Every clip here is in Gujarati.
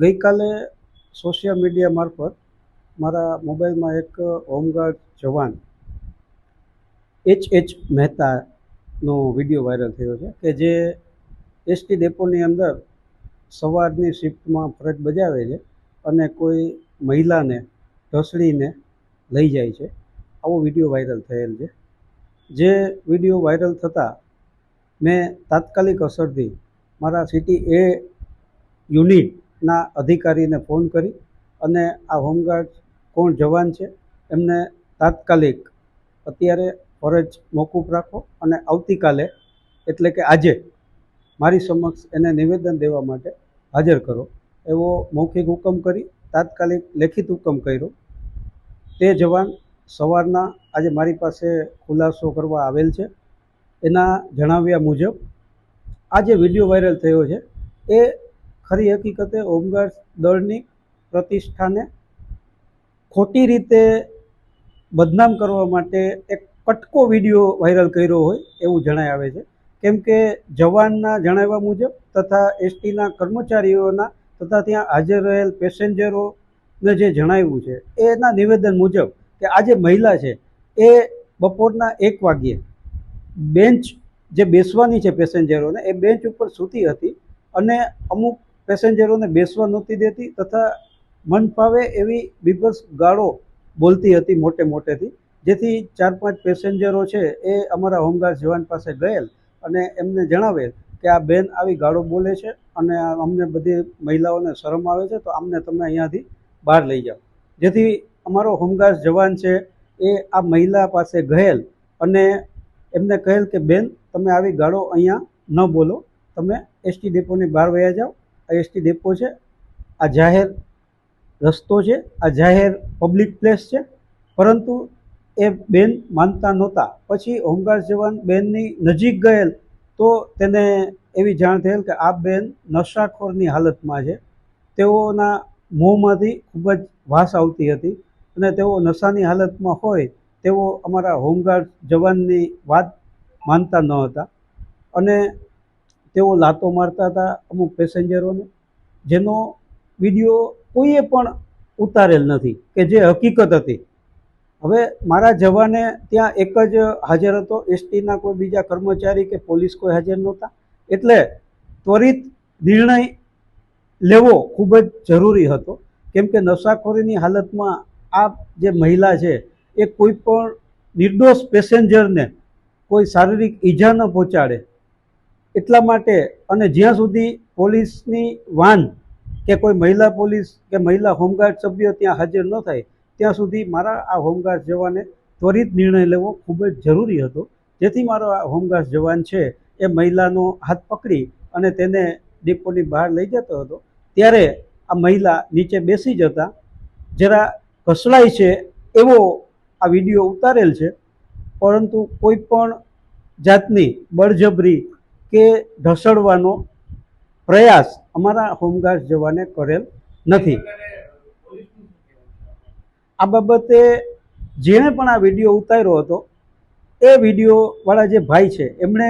ગઈકાલે સોશિયલ મીડિયા મારફત મારા મોબાઈલમાં એક હોમગાર્ડ જવાન એચ એચ મહેતાનો વીડિયો વાયરલ થયો છે કે જે એસટી ડેપોની અંદર સવારની શિફ્ટમાં ફરજ બજાવે છે અને કોઈ મહિલાને, ઢસડીને લઈ જાય છે. આવો વીડિયો વાયરલ થયેલ છે. જે વીડિયો વાયરલ થતાં મેં તાત્કાલિક અસરથી મારા સિટી એ યુનિટના અધિકારીને ફોન કરી અને આ હોમગાર્ડ કોણ જવાન છે એમને તાત્કાલિક અત્યારે ફરજ મોકૂફ રાખો અને આવતીકાલે એટલે કે આજે મારી સમક્ષ એને નિવેદન દેવા માટે હાજર કરો. એવો મૌખિક હુકમ કરી, તાત્કાલિક લેખિત હુકમ કર્યો. તે જવાન સવારના આજે મારી પાસે ખુલાસો કરવા આવેલ છે. એના જણાવ્યા મુજબ, આ જે વીડિયો વાયરલ થયો છે, એ ખરી હકીકતે હોમગાર્ડ દળની પ્રતિષ્ઠાને ખોટી રીતે બદનામ કરવા માટે એક કટકો વીડિયો વાયરલ કર્યો હોય એવું જણાય આવે છે. કેમ કે જવાનના જણાવ્યા મુજબ તથા એસટીના કર્મચારીઓના તથા ત્યાં હાજર રહેલ પેસેન્જરોને જે જણાવ્યું છે, એના નિવેદન મુજબ કે આ જે મહિલા છે, એ બપોરના એક વાગ્યે બેન્ચ જે બેસવાની છે પેસેન્જરોને, એ બેન્ચ ઉપર સૂતી હતી અને અમુક પેસેન્જરોને બેસવા નહોતી દેતી તથા મન ફાવે એવી બીભત્સ ગાળો બોલતી હતી મોટે મોટેથી. જેથી ચાર પાંચ પેસેન્જરો છે એ અમારા હોમગાર્ડ જવાન પાસે ગયેલ અને એમને જણાવેલ કે આ બેન આવી ગાળો બોલે છે અને અમને બધી મહિલાઓને શરમ આવે છે તો અમને તમે અહીંયાથી બહાર લઈ જાઓ. જેથી અમારો હોમગાર્ડ જવાન છે એ આ મહિલા પાસે ગયેલ અને એમને કહેલ કે, બેન, તમે આવી ગાળો અહીંયા ન બોલો. તમે એસટી ડેપોની બહાર વયા જાઓ એસટી ડેપો છે, આ જાહેર રસ્તો છે, આ જાહેર પબ્લિક પ્લેસ છે. પરંતુ એ બેન માનતા નહોતા. પછી હોમગાર્ડ જવાન બેનની નજીક ગયેલ તો તેને એવી જાણ થયેલ કે આ બેન નશાખોરની હાલતમાં છે. તેઓના મોંમાંથી ખૂબ જ વાસ આવતી હતી અને તેઓ નશાની હાલતમાં હોય તેઓ અમારા હોમગાર્ડ જવાનની વાત માનતા ન હતા. અને તેઓ લાતો મારતા હતા અમુક પેસેન્જરોને, જેનો વીડિયો કોઈએ પણ ઉતારેલ નથી, કે જે હકીકત હતી. હવે મારા જવાને ત્યાં એક જ હાજર હતો, એસટીના કોઈ બીજા કર્મચારી કે પોલીસ કોઈ હાજર નહોતા. એટલે ત્વરિત નિર્ણય લેવો ખૂબ જ જરૂરી હતો. કેમ કે નશાખોરીની હાલતમાં આ જે મહિલા છે, એ કોઈ પણ નિર્દોષ પેસેન્જરને કોઈ શારીરિક ઈજા ન પહોંચાડે. એટલા માટે અને જ્યાં સુધી પોલીસની વાન કે કોઈ મહિલા પોલીસ કે મહિલા હોમગાર્ડ સભ્યો ત્યાં હાજર ન થાય, ત્યાં સુધી મારા આ હોમગાર્ડ જવાને ત્વરિત નિર્ણય લેવો ખૂબ જ જરૂરી હતો. જેથી મારો આ હોમગાર્ડ જવાન છે એ મહિલાનો હાથ પકડી અને તેને ડિપોની બહાર લઈ જતો હતો. ત્યારે આ મહિલા નીચે બેસી જતા જરા ઘસડાય છે એવો આ વીડિયો ઉતારેલ છે. પરંતુ કોઈ પણ જાતની બળજબરી કે ઢસડવાનો પ્રયાસ અમારા હોમગાર્ડ જવાને કરેલ નથી. આ બાબતે જેણે પણ આ વીડિયો ઉતાર્યો હતો, એ વિડીયોવાળા જે ભાઈ છે, એમણે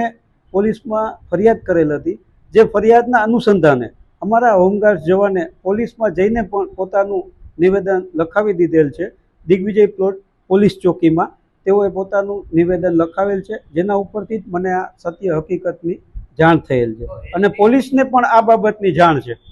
પોલીસમાં ફરિયાદ કરેલ હતી, જે ફરિયાદના અનુસંધાને અમારા હોમગાર્ડ જવાને પોલીસમાં જઈને પણ પોતાનું નિવેદન લખાવી દીધેલ છે. દિગ્વિજય પ્લોટ પોલીસ ચોકીમાં તેઓએ પોતાનું નિવેદન લખાવેલ છે, જેના ઉપરથી જ મને આ સત્ય હકીકતની જાણ થયેલ છે. અને પોલીસને પણ આ બાબતની જાણ છે.